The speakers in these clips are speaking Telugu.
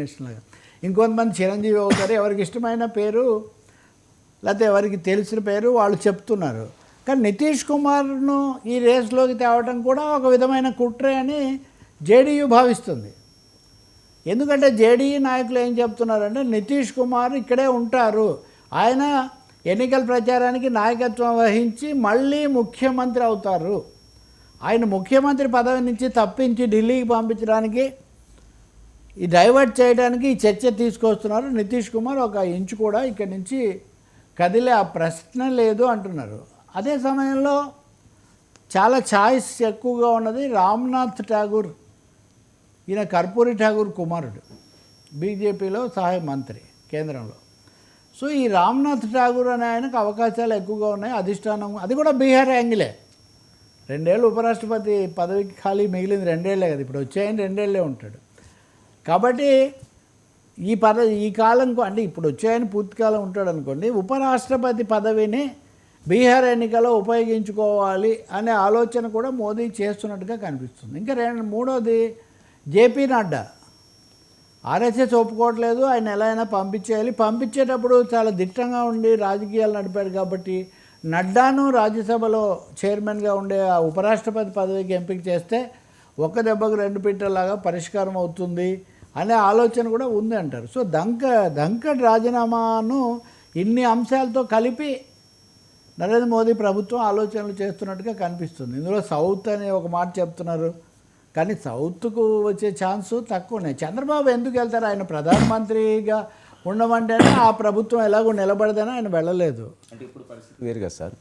ఇంటర్నేషనల్గా. ఇంకొంతమంది చిరంజీవి అవుతారు ఎవరికి ఇష్టమైన పేరు లేకపోతే ఎవరికి తెలిసిన పేరు వాళ్ళు చెప్తున్నారు. కానీ నితీష్ కుమార్ను ఈ రేస్లోకి తేవడం కూడా ఒక విధమైన కుట్రే అని జేడీయూ భావిస్తుంది. ఎందుకంటే జేడీయూ నాయకులు ఏం చెప్తున్నారంటే నితీష్ కుమార్ ఇక్కడే ఉంటారు. ఆయన ఎన్నికల ప్రచారానికి నాయకత్వం వహించి మళ్ళీ ముఖ్యమంత్రి అవుతారు. ఆయన ముఖ్యమంత్రి పదవి నుంచి తప్పించి ఢిల్లీకి పంపించడానికి ఈ డైవర్ట్ చేయడానికి ఈ చర్చ తీసుకొస్తున్నారు. నితీష్ కుమార్ ఒక ఇంచు కూడా ఇక్కడి నుంచి కదిలే ఆ ప్రశ్న లేదు అంటున్నారు. అదే సమయంలో చాలా ఛాయిస్ ఎక్కువగా ఉన్నది రామ్నాథ్ ఠాగూర్ ఈయన కర్పూరి ఠాగూర్ కుమారుడు బీజేపీలో సహాయ మంత్రి కేంద్రంలో. సో ఈ రామ్నాథ్ ఠాగూర్ అనే ఆయనకు అవకాశాలు ఎక్కువగా ఉన్నాయి. అధిష్టానం అది కూడా బీహార్ యాంగిలే. రెండేళ్ళు ఉపరాష్ట్రపతి పదవికి ఖాళీ మిగిలింది రెండేళ్ళే కదా. ఇప్పుడు వచ్చాయని రెండేళ్ళే ఉంటాడు. కాబట్టి ఈ పద ఈ కాలం అంటే ఇప్పుడు వచ్చాయని పూర్తి కాలం ఉంటాడు అనుకోండి ఉపరాష్ట్రపతి పదవిని బీహార్ ఎన్నికలో ఉపయోగించుకోవాలి అనే ఆలోచన కూడా మోదీ చేస్తున్నట్టుగా కనిపిస్తుంది. ఇంకా రెండు మూడోది జేపీ నడ్డా. ఆర్ఎస్ఎస్ ఒప్పుకోవట్లేదు ఆయన ఎలా అయినా పంపించేయాలి. పంపించేటప్పుడు చాలా దిట్టంగా ఉండి రాజకీయాలు నడిపాడు కాబట్టి నడ్డాను రాజ్యసభలో చైర్మన్గా ఉండే ఆ ఉపరాష్ట్రపతి పదవికి ఎంపిక చేస్తే ఒక్క దెబ్బకు రెండు పిట్టలాగా పరిష్కారం అవుతుంది. అనే ఆలోచన కూడా ఉంది అంటారు. సో దంక దంకడ్ రాజీనామాను ఇన్ని అంశాలతో కలిపి నరేంద్ర మోదీ ప్రభుత్వం ఆలోచనలు చేస్తున్నట్టుగా కనిపిస్తుంది. ఇందులో సౌత్ అనే ఒక మాట చెప్తున్నారు. కానీ సౌత్కు వచ్చే ఛాన్స్ తక్కువ ఉన్నాయి. చంద్రబాబు ఎందుకు వెళ్తారు? ఆయన ప్రధానమంత్రిగా ఉండమంటేనే ఆ ప్రభుత్వం ఎలాగో నిలబడదని ఆయన వెళ్ళలేదు. అంటే ఇప్పుడు పరిస్థితి వేరు కదా సార్?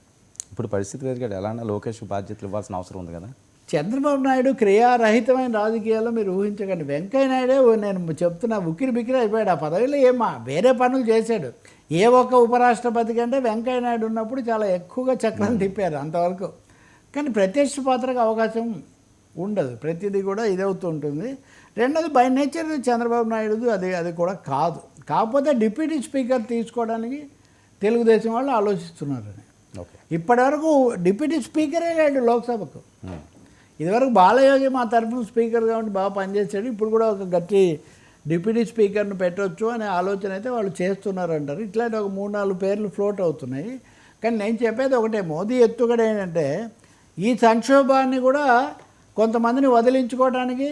ఇప్పుడు పరిస్థితి వేరు కదా ఎలా లోకేష్ బాధ్యతలు ఇవ్వాల్సిన అవసరం ఉంది కదా? చంద్రబాబు నాయుడు క్రియారహితమైన రాజకీయాల్లో మీరు ఊహించకండి. వెంకయ్య నాయుడే నేను చెప్తున్నా ఉక్కిరి బిక్కిరి అయిపోయాడు. ఆ పదవిలో ఏమా వేరే పనులు చేశాడు. ఏ ఒక్క ఉపరాష్ట్రపతి కంటే వెంకయ్య నాయుడు ఉన్నప్పుడు చాలా ఎక్కువగా చక్రం తిప్పారు అంతవరకు. కానీ ప్రత్యక్ష పాత్రకు అవకాశం ఉండదు. ప్రతిదీ కూడా ఇదవుతూ ఉంటుంది. రెండోది బై నేచర్ చంద్రబాబు నాయుడు అది అది కూడా కాదు. కాకపోతే డిప్యూటీ స్పీకర్ తీసుకోవడానికి తెలుగుదేశం వాళ్ళు ఆలోచిస్తున్నారని. ఓకే. ఇప్పటివరకు డిప్యూటీ స్పీకరే లేడు లోక్సభకు. ఇదివరకు బాలయోగి మా తరఫున స్పీకర్గా కాబట్టి బాగా పనిచేశాడు. ఇప్పుడు కూడా ఒక గట్టి డిప్యూటీ స్పీకర్ను పెట్టవచ్చు అనే ఆలోచన అయితే వాళ్ళు చేస్తున్నారు అంటారు ఇట్లాంటి ఒక మూడు నాలుగు పేర్లు ఫ్లోట్ అవుతున్నాయి. కానీ నేను చెప్పేది ఒకటే మోదీ ఎత్తుగడ ఏంటంటే ఈ సంక్షోభాన్ని కూడా కొంతమందిని వదిలించుకోవడానికి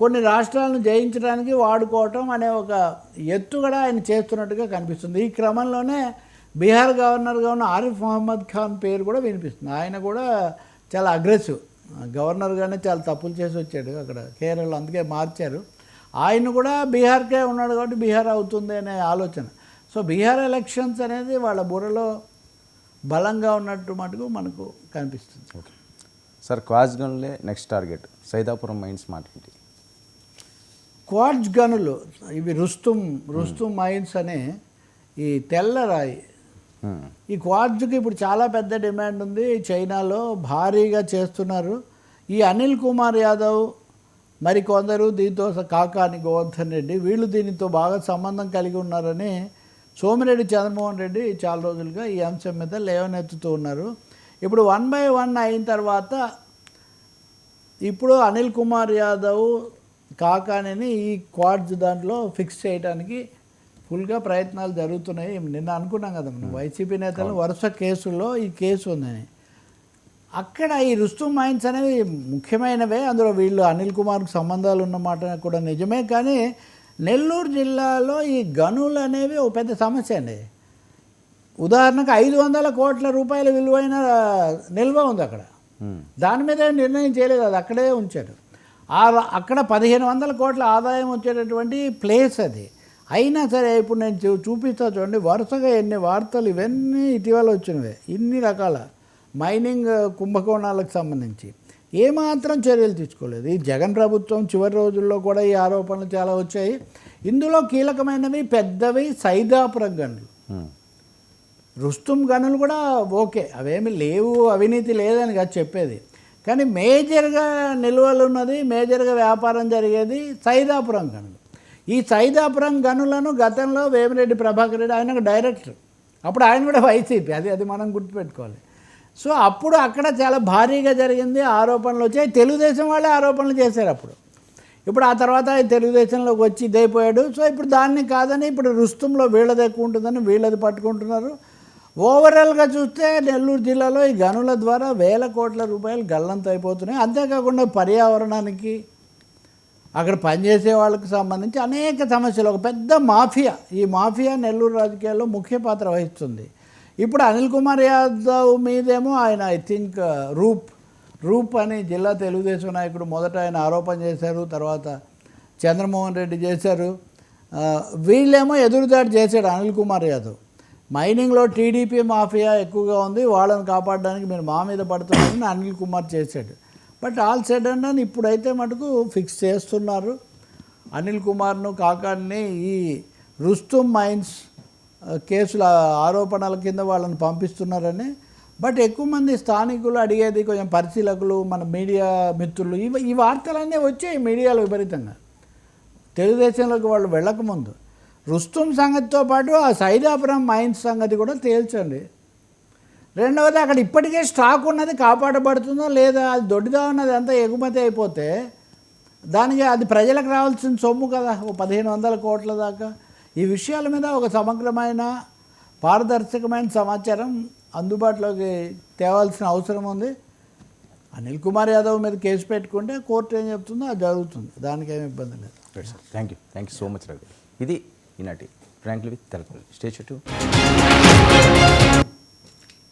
కొన్ని రాష్ట్రాలను జయించడానికి వాడుకోవటం అనే ఒక ఎత్తుగడ ఆయన చేస్తున్నట్టుగా కనిపిస్తుంది. ఈ క్రమంలోనే బీహార్ గవర్నర్గా ఉన్న ఆరిఫ్ మహమ్మద్ ఖాన్ పేరు కూడా వినిపిస్తుంది. ఆయన కూడా చాలా అగ్రెసివ్. గవర్నర్గానే చాలా తప్పులు చేసి వచ్చాడు అక్కడ కేరళలో అందుకే మార్చారు. ఆయన కూడా బీహార్కే ఉన్నాడు కాబట్టి బీహార్ అవుతుంది అనే ఆలోచన. సో బీహార్ ఎలక్షన్స్ అనేది వాళ్ళ బుర్రలో బలంగా ఉన్నట్టు మటుకు మనకు కనిపిస్తుంది. ఓకే. సార్ క్వాజ్గన్లే నెక్స్ట్ టార్గెట్. సైదాపురం మైన్స్ మాట్లాడి క్వార్ట్జ్ గనులు ఇవి రుస్తుం రుస్తుం మైన్స్ అనే ఈ తెల్ల రాయి ఈ క్వార్జ్కి ఇప్పుడు చాలా పెద్ద డిమాండ్ ఉంది. చైనాలో భారీగా చేస్తున్నారు. ఈ అనిల్ కుమార్ యాదవ్ మరి కొందరు దీంతో స- కాకాని గోవర్ధన్ రెడ్డి వీళ్ళు దీనితో బాగా సంబంధం కలిగి ఉన్నారని సోమిరెడ్డి చంద్రమోహన్ రెడ్డి చాలా రోజులుగా ఈ అంశం మీద లేవనెత్తుతూ ఉన్నారు. ఇప్పుడు వన్ బై వన్ అయిన తర్వాత ఇప్పుడు అనిల్ కుమార్ యాదవ్ కాకానిని ఈ క్వాడ్జ్ దాంట్లో ఫిక్స్ చేయడానికి ఫుల్గా ప్రయత్నాలు జరుగుతున్నాయి. నిన్న అనుకున్నాం కదా మనం. వైసీపీ నేతలు వరుస కేసుల్లో ఈ కేసు ఉందని. అక్కడ ఈ రుస్తుం మైన్స్ అనేవి ముఖ్యమైనవే. అందులో వీళ్ళు అనిల్ కుమార్కు సంబంధాలు ఉన్నమాట కూడా నిజమే. కానీ నెల్లూరు జిల్లాలో ఈ గనులు అనేవి ఒక పెద్ద సమస్య అండి. ఉదాహరణకు ఐదు వందల కోట్ల రూపాయల విలువైన నిల్వ ఉంది అక్కడ. దాని మీద నిర్ణయం చేయలేదు. అది అక్కడే ఉంచారు. ఆ అక్కడ పదిహేను వందల కోట్ల ఆదాయం వచ్చేటటువంటి ప్లేస్ అది. అయినా సరే ఇప్పుడు నేను చూపిస్తా చూడండి వరుసగా ఎన్ని వార్తలు ఇవన్నీ ఇటీవల వచ్చినవే. ఇన్ని రకాల మైనింగ్ కుంభకోణాలకు సంబంధించి. ఏమాత్రం చర్యలు తీసుకోలేదు. ఈ జగన్ ప్రభుత్వం చివరి రోజుల్లో కూడా ఈ ఆరోపణలు చాలా వచ్చాయి. ఇందులో కీలకమైనవి పెద్దవి సైదాపురం గనులు. రుస్తుం గనులు కూడా ఓకే. అవేమి లేవు అవినీతి లేదని కాదు చెప్పేది. కానీ మేజర్గా నిల్వలు ఉన్నది మేజర్గా వ్యాపారం జరిగేది సైదాపురం గనులు. ఈ సైదాపురం గనులను గతంలో వేమిరెడ్డి ప్రభాకర్ రెడ్డి ఆయన డైరెక్టర్. అప్పుడు ఆయన కూడా వైసీపీ అది అది మనం గుర్తుపెట్టుకోవాలి. సో అప్పుడు అక్కడ చాలా భారీగా జరిగింది ఆరోపణలు వచ్చాయి. తెలుగుదేశం వాళ్ళే ఆరోపణలు చేశారు అప్పుడు. ఇప్పుడు ఆ తర్వాత తెలుగుదేశంలోకి వచ్చి ఇదైపోయాడు సో ఇప్పుడు దాన్ని కాదని ఇప్పుడు రుస్తుంలో వీళ్ళది ఎక్కువ ఉంటుందని వీళ్ళది పట్టుకుంటున్నారు. ఓవరాల్గా చూస్తే నెల్లూరు జిల్లాలో ఈ గనుల ద్వారా వేల కోట్ల రూపాయలు గల్లంత అయిపోతున్నాయి. అంతేకాకుండా పర్యావరణానికి అక్కడ పనిచేసే వాళ్ళకి సంబంధించి అనేక సమస్యలు. ఒక పెద్ద మాఫియా. ఈ మాఫియా నెల్లూరు రాజకీయాల్లో ముఖ్య పాత్ర వహిస్తుంది. ఇప్పుడు అనిల్ కుమార్ యాదవ్ మీదేమో ఆయన ఐ థింక్ రూప్. రూప్ అని జిల్లా తెలుగుదేశం నాయకుడు మొదట ఆయన ఆరోపణ చేశారు తర్వాత చంద్రమోహన్ రెడ్డి చేశారు. వీళ్ళేమో ఎదురుదాడి చేశాడు అనిల్ కుమార్ యాదవ్. మైనింగ్లో టీడీపీ మాఫియా ఎక్కువగా ఉంది వాళ్ళని కాపాడడానికి మీరు మా మీద పడుతున్నారని అనిల్ కుమార్ చేశాడు. బట్ ఆల్ సడన్ అండ్ అని ఇప్పుడైతే మటుకు ఫిక్స్ చేస్తున్నారు. అనిల్ కుమార్ను కాకాన్ని ఈ రుస్తుమ్ మైన్స్ కేసుల ఆరోపణల కింద వాళ్ళని పంపిస్తున్నారని. బట్ ఎక్కువ మంది స్థానికులు అడిగేది కొంచెం పరిశీలకులు మన మీడియా మిత్రులు ఇవి ఈ వార్తలన్నీ వచ్చాయి మీడియాలో విపరీతంగా. తెలుగుదేశంలోకి వాళ్ళు వెళ్ళకముందు. రుస్తుం సంగతితో పాటు ఆ సైదాపురం మైన్స్ సంగతి కూడా తేల్చండి. రెండవది అక్కడ ఇప్పటికే స్టాక్ ఉన్నది కాపాడబడుతుందో లేదా అది దొడ్డిదా ఉన్నది అంతా ఎగుమతి అయిపోతే దానికి అది ప్రజలకు రావాల్సిన సొమ్ము కదా ఓ పదిహేను వందల కోట్ల దాకా. ఈ విషయాల మీద ఒక సమగ్రమైన పారదర్శకమైన సమాచారం అందుబాటులోకి తేవాల్సిన అవసరం ఉంది. అనిల్ కుమార్ యాదవ్ మీద కేసు పెట్టుకుంటే కోర్టు ఏం చెప్తుందో అది జరుగుతుంది. దానికి ఏమి ఇబ్బంది లేదు. Right sir thank you thank you so much Ravi ఇది ఈనాటి ఫ్రాంక్లీ విత్ తెలపల్లి స్టే చుట్టూ